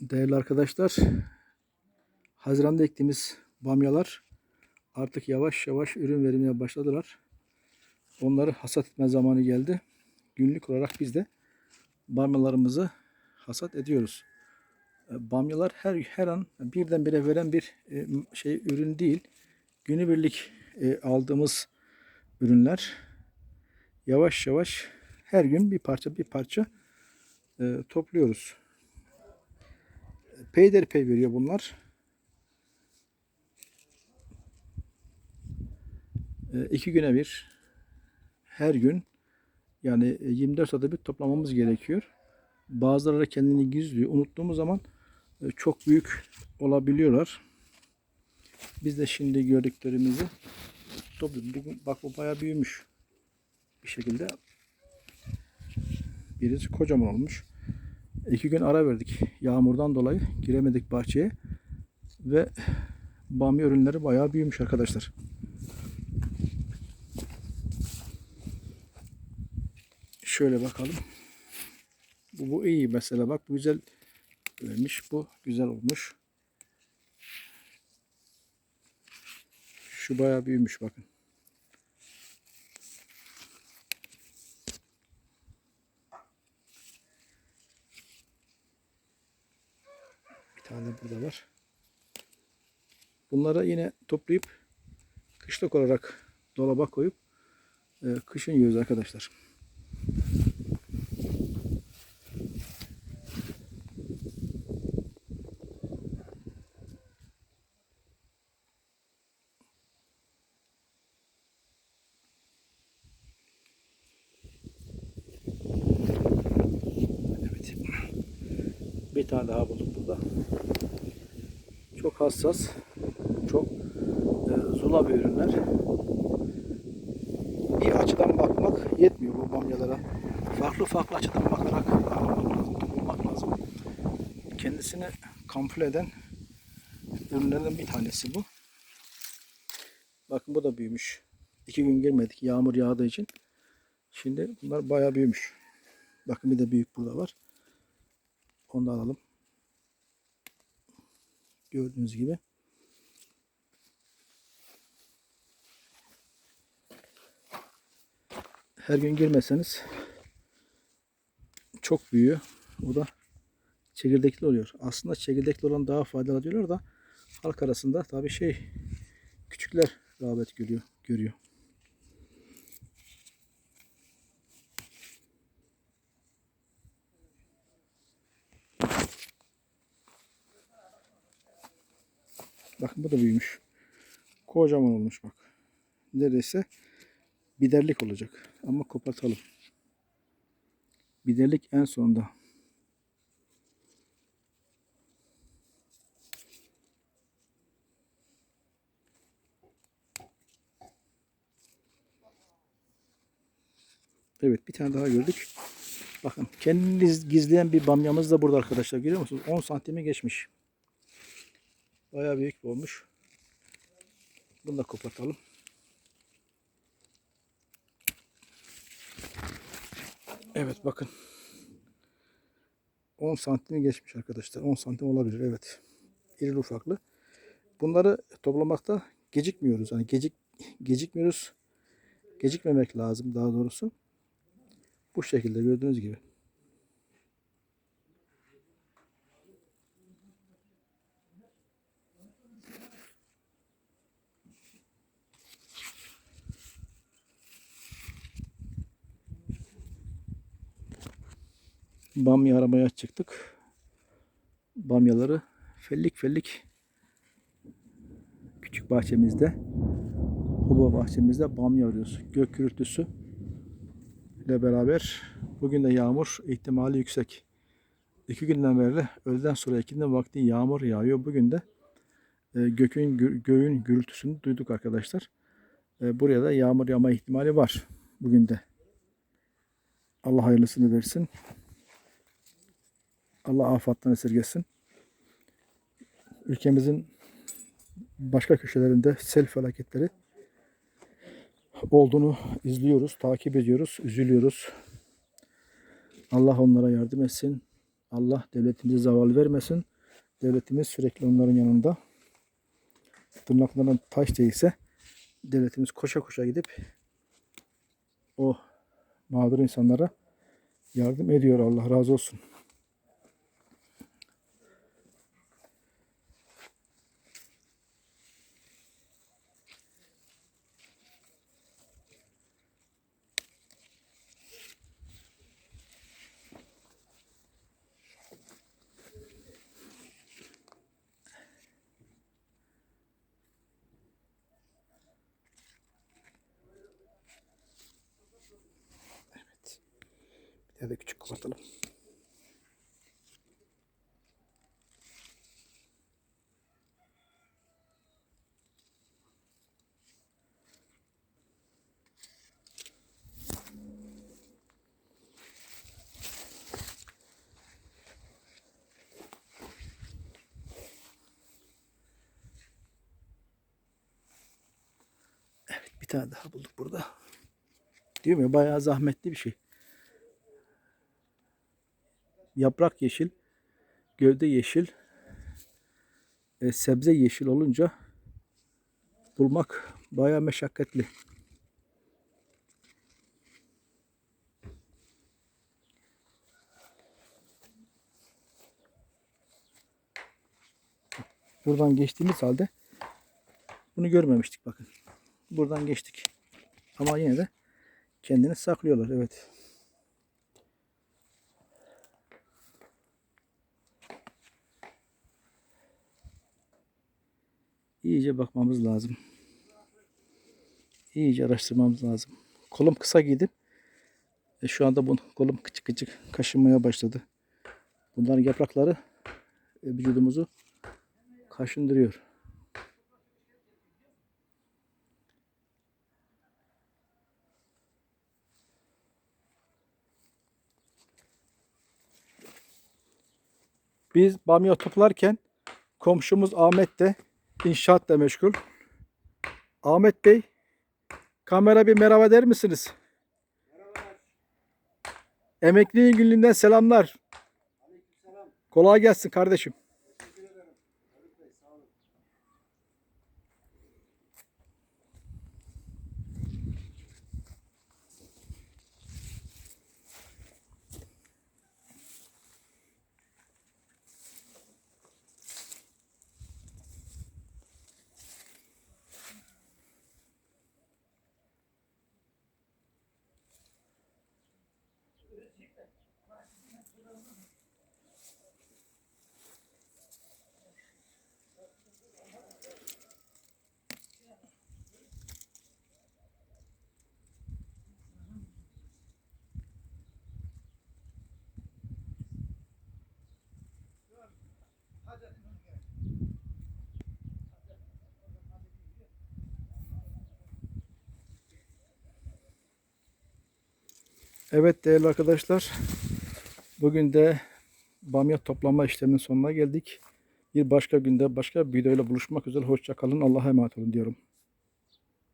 Değerli arkadaşlar, Haziran'da ektiğimiz bamyalar artık yavaş yavaş ürün vermeye başladılar. Onları hasat etme zamanı geldi. Günlük olarak biz de bamyalarımızı hasat ediyoruz. E, Bamyalar her her an birdenbire veren bir e, şey ürün değil. Günübirlik e, aldığımız ürünler yavaş yavaş her gün bir parça bir parça topluyoruz. Peyderpey veriyor bunlar. E, iki güne bir her gün yani e, 24 saatte bir toplamamız gerekiyor. Bazıları kendini gizliyor. Unuttuğumuz zaman e, çok büyük olabiliyorlar. Biz de şimdi gördüklerimizi topluyoruz. Bugün bak bu bayağı büyümüş. Bir şekilde birisi kocaman olmuş. İki gün ara verdik. Yağmurdan dolayı giremedik bahçeye. Ve bamya ürünleri bayağı büyümüş arkadaşlar. Şöyle bakalım. Bu, bu iyi mesela bak bu güzel vermiş. Bu güzel olmuş. Şu bayağı büyümüş bakın. Tane burada var. Bunları yine toplayıp kışlık olarak dolaba koyup e, kışın yiyoruz arkadaşlar. Tane daha bulduk burada. Çok hassas, çok e, zula bir ürünler. Bir açıdan bakmak yetmiyor bu bamyalara. Farklı farklı açıdan bakarak bulmak lazım. Kendisini kamufle eden ürünlerden bir tanesi bu. Bakın bu da büyümüş. İki gün girmedik yağmur yağdığı için. Şimdi bunlar bayağı büyümüş. Bakın bir de büyük burada var. Onu da alalım. Gördüğünüz gibi. Her gün girmeseniz çok büyüyor. O da çekirdekli oluyor. Aslında çekirdekli olan daha faydalı diyorlar da halk arasında tabii şey küçükler rağbet görüyor. görüyor. Bakın bu da büyümüş. Kocaman olmuş bak. Neredeyse biderlik olacak. Ama kopartalım. Biderlik en sonda. Evet bir tane daha gördük. Bakın kendiniz gizleyen bir bamyamız da burada arkadaşlar. Görüyor musunuz? 10 santimi geçmiş. Bayağı büyük olmuş. Bunu da kopartalım. Evet bakın. 10 santimi geçmiş arkadaşlar. 10 santim olabilir evet. İri ufaklı. Bunları toplamakta gecikmiyoruz. Yani gecik gecikmiyoruz. Gecikmemek lazım daha doğrusu. Bu şekilde gördüğünüz gibi. Bamya aramaya çıktık. Bamyaları fellik fellik küçük bahçemizde Huba bahçemizde bamya arıyoruz. Gök gürültüsü ile beraber bugün de yağmur ihtimali yüksek. İki günden beri öğleden sonra ikindi vakti yağmur yağıyor. Bugün de e, gökün göğün gürültüsünü duyduk arkadaşlar. E, buraya da yağmur yağma ihtimali var bugün de. Allah hayırlısını versin. Allah afattan esirgesin. Ülkemizin başka köşelerinde sel felaketleri olduğunu izliyoruz, takip ediyoruz, üzülüyoruz. Allah onlara yardım etsin. Allah devletimize zaval vermesin. Devletimiz sürekli onların yanında. Tırnaklarına taş değilse devletimiz koşa koşa gidip o mağdur insanlara yardım ediyor. Allah razı olsun. Bir de küçük kapatalım. Evet bir tane daha bulduk burada. Diyorum ya bayağı zahmetli bir şey. Yaprak yeşil, gövde yeşil, e, sebze yeşil olunca bulmak bayağı meşakkatli. Buradan geçtiğimiz halde bunu görmemiştik bakın. Buradan geçtik. Ama yine de kendini saklıyorlar. Evet. İyice bakmamız lazım. İyice araştırmamız lazım. Kolum kısa giydim. E şu anda bu kolum küçük küçük kaşınmaya başladı. Bunların yaprakları e, vücudumuzu kaşındırıyor. Biz bamya toplarken komşumuz Ahmet de inşaatla meşgul. Ahmet Bey, kamera bir merhaba der misiniz? Emekliliğin günlüğünden selamlar. Kolay gelsin kardeşim. Evet değerli arkadaşlar. Bugün de bamya toplama işleminin sonuna geldik. Bir başka günde başka bir videoyla buluşmak üzere. Hoşça kalın. Allah'a emanet olun diyorum.